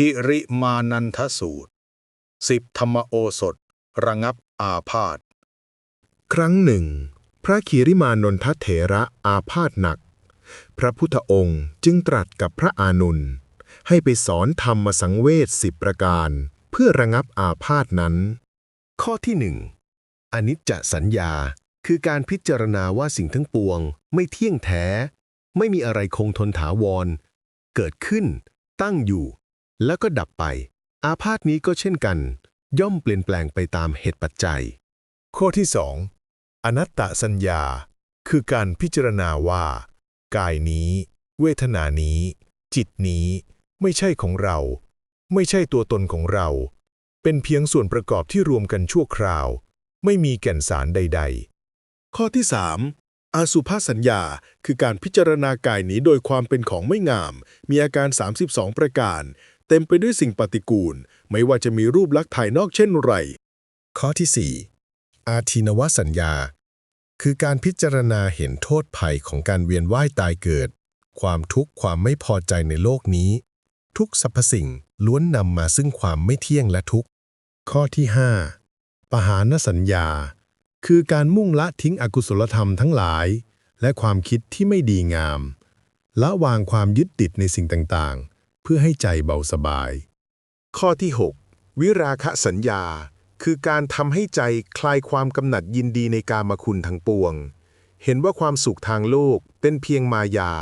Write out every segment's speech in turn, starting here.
คิริมานันทสูตร สิบธรรมโอสถ ระงับอาพาธ ครั้งหนึ่ง พระคีริมานนทเถระอาพาธหนัก พระพุทธองค์จึงตรัสกับพระอานุนให้ไปสอนธรรมสังเวชสิบประการ เพื่อระงับอาพาธนั้น ข้อที่หนึ่งอนิจจสัญญาคือการพิจารณาว่าสิ่งทั้งปวง ไม่เที่ยงแท้ ไม่มีอะไรคงทนถาวร เกิดขึ้น ตั้งอยู่ แล้วก็ดับไป อาพาธนี้ก็เช่นกัน ย่อมเปลี่ยนแปลงไปตามเหตุปัจจัย ข้อที่สองอนัตตสัญญา คือการพิจารณาว่า กายนี้ เวทนานี้ จิตนี้ ไม่ใช่ของเรา ไม่ใช่ตัวตนของเรา เป็นเพียงส่วนประกอบที่รวมกันชั่วคราว ไม่มีแก่นสารใด ๆ ข้อที่ 3. อาสุภาสัญญา คือการพิจารณากายนี้โดยความเป็นของไม่งาม มีอาการ 32 ประการ เต็มไปด้วยสิ่งปฏิกูล ไม่ว่าจะมีรูปลักษณ์ภายนอกเช่นไร ข้อที่ 4 อาทินวสัญญา คือการพิจารณาเห็นโทษภัยของการเวียนว่ายตายเกิด ความทุกข์ความไม่พอใจในโลกนี้ ทุกสรรพสิ่งล้วนนำมาซึ่งความไม่เที่ยงและทุกข์ ข้อที่ 5 ปหานสัญญา คือการมุ่งละทิ้งอกุศลธรรมทั้งหลาย และความคิดที่ไม่ดีงาม ละวางความยึดติดในสิ่งต่างๆ พื่อให้ใจเบาสบาย ข้อที่ 6 วิราคะสัญญา คือการทำให้ใจคลายความกำหนัดยินดีในกามคุณทั้งปวง เห็นว่าความสุขทางโลกเป็นเพียงมายา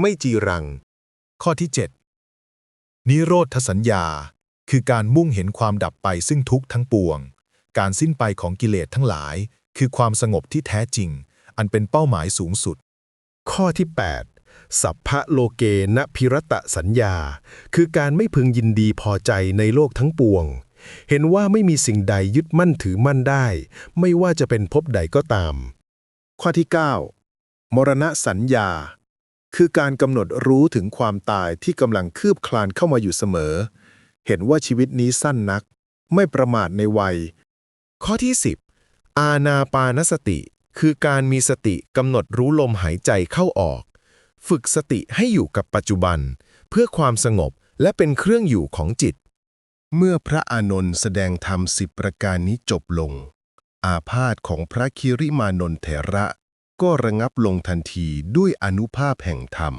ไม่จีรัง ข้อที่ 7 นิโรธสัญญา คือการมุ่งเห็นความดับไปซึ่งทุกข์ทั้งปวง การสิ้นไปของกิเลสทั้งหลาย คือความสงบที่แท้จริง อันเป็นเป้าหมายสูงสุด ข้อที่ 8 สัพพะโลเกณพิรตสัญญา คือการไม่พึงยินดีพอใจในโลกทั้งปวง เห็นว่าไม่มีสิ่งใดยึดมั่นถือมั่นได้ ไม่ว่าจะเป็นภพใดก็ตาม ข้อที่ 9 มรณะสัญญา คือการกำหนดรู้ถึงความตายที่กำลังคืบคลานเข้ามาอยู่เสมอ เห็นว่าชีวิตนี้สั้นนัก ไม่ประมาทในวัย ข้อที่ 10 อาณาปานสติ คือการมีสติกำหนดรู้ลมหายใจเข้าออก ฝึกสติให้อยู่กับปัจจุบัน เพื่อความสงบและเป็นเครื่องอยู่ของจิต เมื่อพระอานนท์แสดงธรรมสิบประการนี้จบลง อาพาธของพระคิริมานนทเถระ ก็ระงับลงทันทีด้วยอนุภาพแห่งธรรม